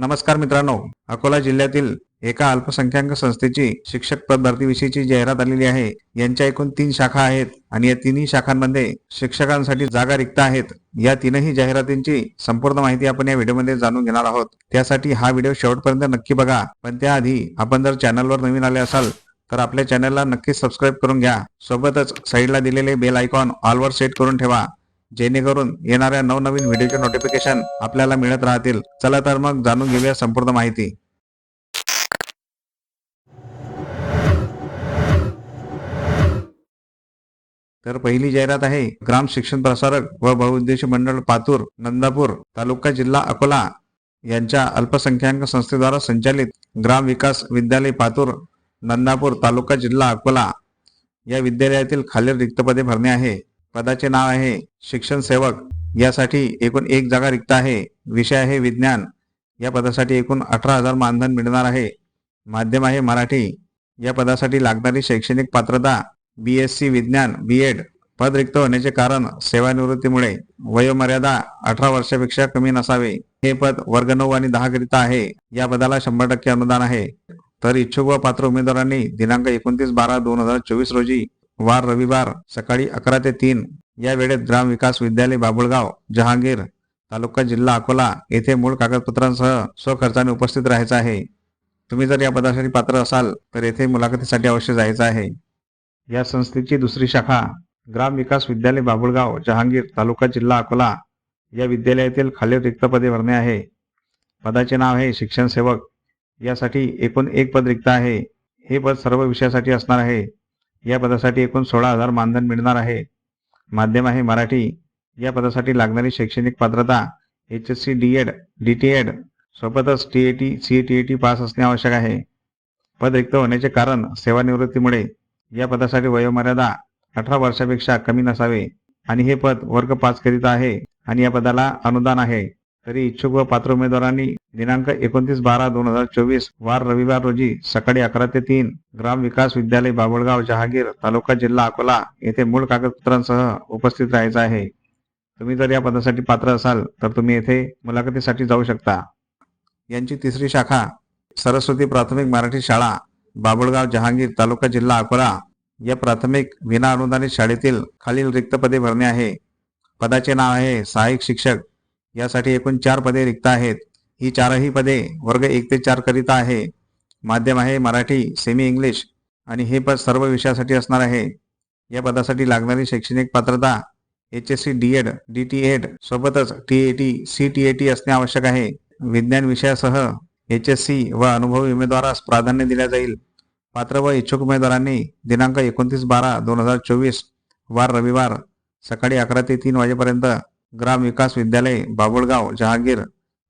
नमस्कार मित्रांनो अकोला जिल्ह्यातील एका अल्पसंख्याक संस्थेची शिक्षक पद भरतीविषयीची जाहिरात आलेली आहे. यांच्या एकूण तीन शाखा आहेत आणि या तिन्ही शाखांमध्ये शिक्षकांसाठी जागा रिक्त आहेत. या तीनही जाहिरातींची संपूर्ण माहिती आपण या व्हिडिओमध्ये जाणून घेणार आहोत. त्यासाठी हा व्हिडिओ शेवटपर्यंत नक्की बघा. पण त्याआधी आपण जर चॅनलवर नवीन आले असाल तर आपल्या चॅनलला नक्की सबस्क्राईब करून घ्या. सोबतच साईडला दिलेले बेल आयकॉन ऑलवर सेट करून ठेवा. जेणेकरून येणाऱ्या नवनवीन व्हिडिओचे नोटिफिकेशन आपल्याला मिळत राहतील. चला तर मग जाणून घेऊया संपूर्ण माहिती. तर पहिली जाहिरात आहे ग्राम शिक्षण प्रसारक व बहुउद्देशीय मंडळ पातूर नंदापूर तालुका जिल्हा अकोला यांच्या अल्पसंख्याक संस्थेद्वारा संचालित ग्राम विकास विद्यालय पातूर नंदापूर तालुका जिल्हा अकोला. या विद्यालयातील खालील रिक्त पदे भरणे आहे. पदाचे नाव आहे शिक्षण सेवक. यासाठी एकूण एक जागा रिक्त आहे. विषय आहे विज्ञान. या पदासाठी एकूण अठरा हजार मानधन मिळणार आहे. माध्यम आहे मराठी. या पदासाठी लागणारी शैक्षणिक पात्रता बी एस सी विज्ञान बी एड पद रिक्त होण्याचे कारण सेवानिवृत्तीमुळे वयोमर्यादा अठरा वर्षापेक्षा कमी नसावे. हे पद वर्ग नऊ आणि दहा करिता आहे. या पदाला शंभर टक्के अनुदान आहे. तर इच्छुक व पात्र उमेदवारांनी दिनांक एकोणतीस बारा दोन हजार चोवीस रोजी वार रविवार सकाळी अकरा ते तीन या वेळेत ग्राम विकास विद्यालय बाबुळगाव जहांगीर तालुका जिल्हा अकोला येथे मूळ कागदपत्रांसह स्वखर्चाने उपस्थित राहायचं आहे. तुम्ही जर या पदासाठी पात्र असाल तर येथे मुलाखतीसाठी अवश्य जायचं आहे. या संस्थेची दुसरी शाखा ग्राम विकास विद्यालय बाबुळगाव जहांगीर तालुका जिल्हा अकोला या विद्यालयातील खालील रिक्त पदे भरणे आहे. पदाचे नाव आहे शिक्षण सेवक. यासाठी एकूण एक पद रिक्त आहे. हे पद सर्व विषयासाठी असणार आहे. या पदासाठी एकूण सोळा हजार मानधन मिळणार आहे. माध्यम आहे मराठी. या पदासाठी लागणारी शैक्षणिक पात्रता H S C D Ed D T Ed सोबतच T A T C T A T pass असणे आवश्यक आहे. पद रिक्त होण्याचे कारण सेवानिवृत्तीमुळे या पदासाठी वयोमर्यादा अठरा वर्षापेक्षा कमी नसावे. आणि हे पद वर्ग पाच करीत आहे आणि या पदाला अनुदान आहे. तरी इच्छुक व पात्र उमेदवारांनी दिनांक एकोणतीस बारा दोन हजार चोवीस वार रविवार रोजी सकाळी अकरा ते तीन ग्राम विकास विद्यालय बाबळगाव जहागीर तालुका जिल्हा अकोला येथे मूळ कागदपत्रांसह उपस्थित राहायचं आहे. तुम्ही जर या पदासाठी पात्र असाल तर तुम्ही येथे मुलाखतीसाठी जाऊ शकता. यांची तिसरी शाखा सरस्वती प्राथमिक मराठी शाळा बाबुळगाव जहांगीर तालुका जिल्हा अकोला या प्राथमिक विना अनुदानित शाळेतील खालील रिक्त पदे भरणे आहे. पदाचे नाव आहे सहाय्यक शिक्षक यासाठी एकूण चार पदे रिक्त आहेत. ही चारही पदे वर्ग एक ते चार करिता आहे. माध्यम आहे मराठी सेमी इंग्लिश आणि हे पद सर्व विषयासाठी असणार आहे. या पदासाठी लागणारी शैक्षणिक पात्रता H S C D Ed D T Ed सोबतच T A T C T A T असणे आवश्यक आहे. विज्ञान विषयासह एच एस सी व अनुभवी उमेदवारास प्राधान्य दिले जाईल. पात्र व इच्छुक उमेदवारांनी दिनांक एकोणतीस बारा दोन हजार चोवीस वार रविवार सकाळी अकरा ते तीन वाजेपर्यंत ग्राम विकास विद्यालय बाबुळगाव जहांगीर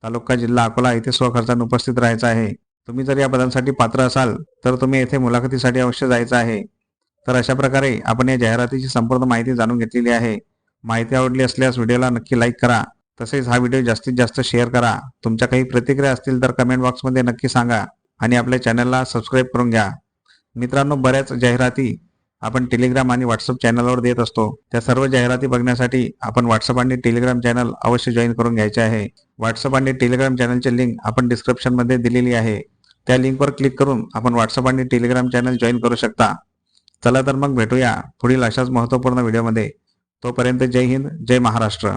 तालुका जिल्हा अकोला येथे स्वखर्चाने उपस्थित राहायचं आहे. तुम्ही जर या पदांसाठी पात्र असाल तर तुम्ही येथे मुलाखतीसाठी अवश्य जायचं आहे. तर अशा प्रकारे आपण या जाहिरातीची संपूर्ण माहिती जाणून घेतलेली आहे. माहिती आवडली असल्यास व्हिडिओला नक्की लाईक करा. तसेच हा व्हिडिओ जास्तीत जास्त शेअर करा. तुमच्या काही प्रतिक्रिया असतील तर कमेंट बॉक्समध्ये नक्की सांगा आणि आपल्या चॅनलला सबस्क्राईब करून घ्या. मित्रांनो बऱ्याच जाहिराती आपण टेलिग्राम आणि व्हॉट्सअप चॅनलवर देत असतो. त्या सर्व जाहिराती बघण्यासाठी आपण व्हॉट्सअप आणि टेलिग्राम चॅनल अवश्य जॉईन करून घ्यायचे आहे. व्हॉट्सअप आणि टेलिग्राम चॅनलची लिंक आपण डिस्क्रिप्शनमध्ये दिलेली आहे. त्या लिंकवर क्लिक करून आपण व्हॉट्सअप आणि टेलिग्राम चॅनल जॉईन करू शकता. चला तर मग भेटूया पुढील अशाच महत्त्वपूर्ण व्हिडिओमध्ये तोपर्यंत जय हिंद जय महाराष्ट्र.